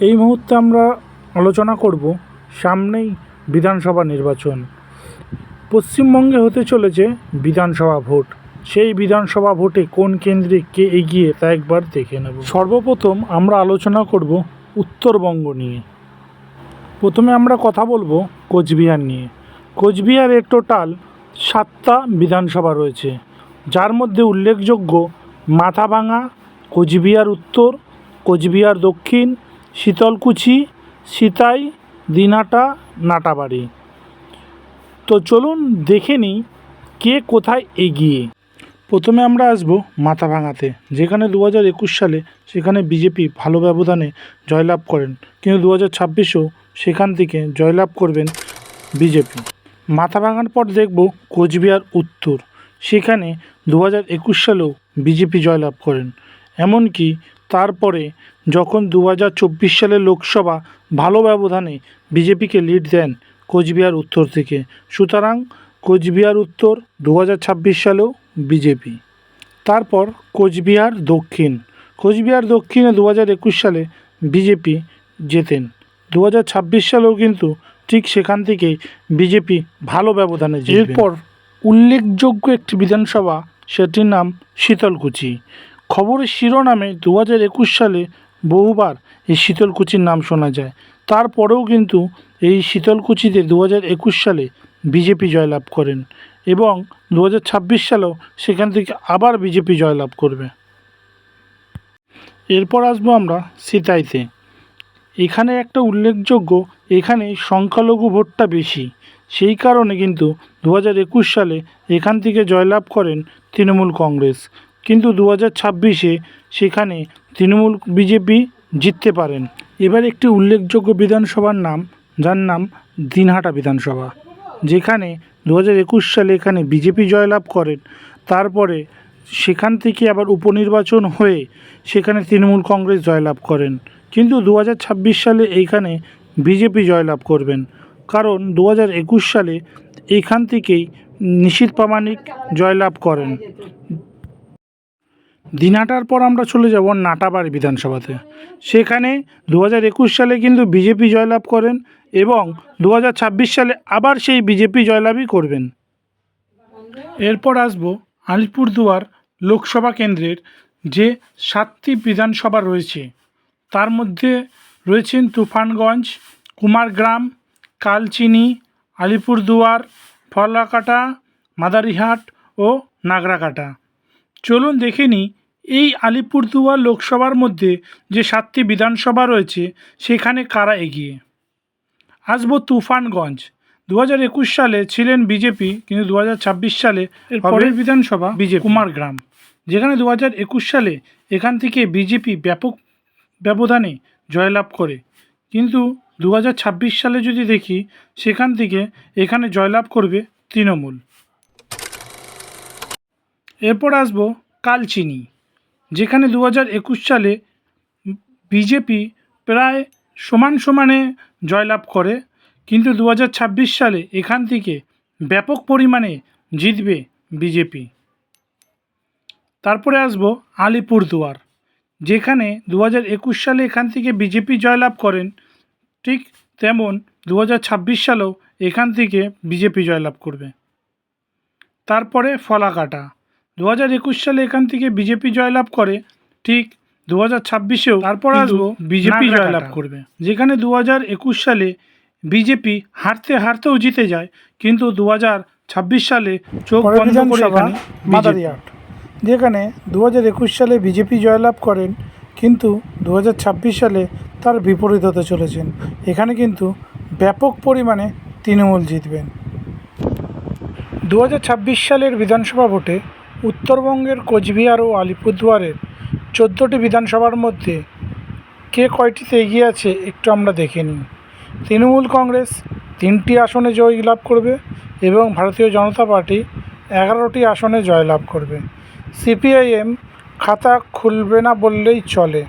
এই মুহূর্তে আমরা আলোচনা করব সামনেই বিধানসভা নির্বাচন। পশ্চিমবঙ্গে হতে চলেছে বিধানসভা ভোট। সেই বিধানসভা ভোটে কোন কেন্দ্রে কে এগিয়ে তা একবার দেখে নেব। সর্বপ্রথম আমরা আলোচনা করব উত্তরবঙ্গ নিয়ে। প্রথমে আমরা কথা বলব কোচবিহার নিয়ে। কোচবিহারের টোটাল সাতটা বিধানসভা রয়েছে। যার মধ্যে উল্লেখযোগ্য মাথাভাঙা, কোচবিহার উত্তর, কোচবিহার দক্ষিণ শীতলকুচি, সিতাই, দিনাটা, নাটাবাড়ি। তো চলুন দেখে নিই কে কোথায় এগিয়ে। প্রথমে আমরা আসব মাথাভাঙাতে, যেখানে দু হাজার একুশ সালে সেখানে বিজেপি ভালো ব্যবধানে জয়লাভ করেন, কিন্তু দু হাজার ছাব্বিশেও সেখান থেকে জয়লাভ করবেন বিজেপি। মাথা ভাঙার পর দেখব কোচবিহার উত্তর, সেখানে দু হাজার একুশ সালেও বিজেপি জয়লাভ করেন, এমনকি তারপরে যখন দু সালের লোকসভা ভালো ব্যবধানে বিজেপিকে লিড দেন কোচবিহার উত্তর থেকে। সুতরাং কোচবিহার উত্তর দু হাজার ছাব্বিশ সালেও বিজেপি। তারপর কোচবিহার দক্ষিণ। কোচবিহার দক্ষিণে দু হাজার একুশ সালে বিজেপি জেতেন। দু ছাব্বিশ সালেও কিন্তু ঠিক সেখান থেকেই বিজেপি ভালো ব্যবধানে এরপর উল্লেখযোগ্য একটি বিধানসভা, সেটির নাম শীতলকুচি। খবরের শিরোনামে দু হাজার একুশ সালে বহুবার এই শীতলকুচির নাম শোনা যায়। তারপরেও কিন্তু এই শীতলকুচিতে দু হাজার একুশ সালে বিজেপি জয়লাভ করেন এবং দু হাজার ছাব্বিশ সালেও সেখান থেকে আবার বিজেপি জয়লাভ করবে। এরপর আসব আমরা সিতাইতে। এখানে একটা উল্লেখযোগ্য এখানে সংখ্যালঘু ভোটটা বেশি। সেই কারণে কিন্তু দু হাজার একুশ সালে এখান থেকে জয়লাভ করেন তৃণমূল কংগ্রেস। কিন্তু দু হাজার ছাব্বিশে সেখানে তৃণমূল বিজেপি জিততে পারেন। এবার একটি উল্লেখযোগ্য বিধানসভার নাম, যার নাম দিনহাটা বিধানসভা। যেখানে দু হাজার একুশ সালে এখানে বিজেপি জয়লাভ করেন। তারপরে সেখান থেকে আবার উপনির্বাচন হয়ে সেখানে তৃণমূল কংগ্রেস জয়লাভ করেন। কিন্তু দু হাজার ছাব্বিশ সালে এইখানে বিজেপি জয়লাভ করবেন। কারণ দু হাজার একুশ সালে এইখান থেকেই নিশীত প্রামাণিক জয়লাভ করেন। দিনাটার পর আমরা চলে যাব নাটাবাড়ি বিধানসভাতে। সেখানে দু হাজার একুশ সালে কিন্তু বিজেপি জয়লাভ করেন এবং দু হাজার ছাব্বিশ সালে আবার সেই বিজেপি জয়লাভই করবেন। এরপর আসব আলিপুরদুয়ার লোকসভা কেন্দ্রের যে সাতটি বিধানসভা রয়েছে। তার মধ্যে রয়েছেন তুফানগঞ্জ, কুমারগ্রাম, কালচিনি, আলিপুরদুয়ার, ফলাকাটা, মাদারিহাট ও নাগরাকাটা। চলুন দেখে নিই এই আলিপুরদুয়ার লোকসভার মধ্যে যে সাতটি বিধানসভা রয়েছে সেখানে কারা এগিয়ে? আসব তুফানগঞ্জ। দু হাজার একুশ সালে ছিলেন বিজেপি কিন্তু দু হাজার ছাব্বিশ সালে পরের বিধানসভা বিজেপি। কুমারগ্রাম যেখানে দু হাজার একুশ সালে এখান থেকে বিজেপি ব্যাপক ব্যবধানে জয়লাভ করে। কিন্তু দু হাজার ছাব্বিশ সালে যদি দেখি সেখান থেকে এখানে জয়লাভ করবে তৃণমূল। এরপর আসব কালচিনি। যেখানে দু হাজার একুশ সালে বিজেপি প্রায় সমান সমানে জয়লাভ করে, কিন্তু দু হাজার ছাব্বিশ সালে এখান থেকে ব্যাপক পরিমাণে জিতবে বিজেপি। তারপরে আসব আলিপুরদুয়ার, যেখানে দু একুশ সালে এখান থেকে বিজেপি জয়লাভ করেন, ঠিক তেমন দু হাজার ছাব্বিশ সালেও এখান থেকে বিজেপি জয়লাভ করবে। তারপরে ফলাকাটা দু হাজার একুশ সালে এখান থেকে বিজেপি জয়লাভ করে ঠিক দু হাজার ছাব্বিশেও তারপর আসব বিজেপি জয়লাভ করবে। যেখানে দু হাজার একুশ সালে বিজেপি হারতে হারতেও জিতে যায় কিন্তু দু হাজার ছাব্বিশ সালে চোখ বন্ধ করে মাদারিহাট যেখানে দু হাজার একুশ সালে বিজেপি জয়লাভ করেন কিন্তু দু হাজার ছাব্বিশ সালে তার বিপরীত হতে চলেছেন। এখানে কিন্তু ব্যাপক পরিমাণে তৃণমূল জিতবেন। দু হাজার ছাব্বিশ সালের বিধানসভা ভোটে উত্তরবঙ্গের কোচবিহার ও আলিপুরদুয়ারের চোদ্দোটি বিধানসভার মধ্যে কে কয়টিতে এগিয়ে আছে একটু আমরা দেখে নিই। তৃণমূল কংগ্রেস তিনটি আসনে জয় লাভ করবে এবং ভারতীয় জনতা পার্টি এগারোটি আসনে জয়লাভ করবে। সিপিআইএম খাতা খুলবে না বললেই চলে।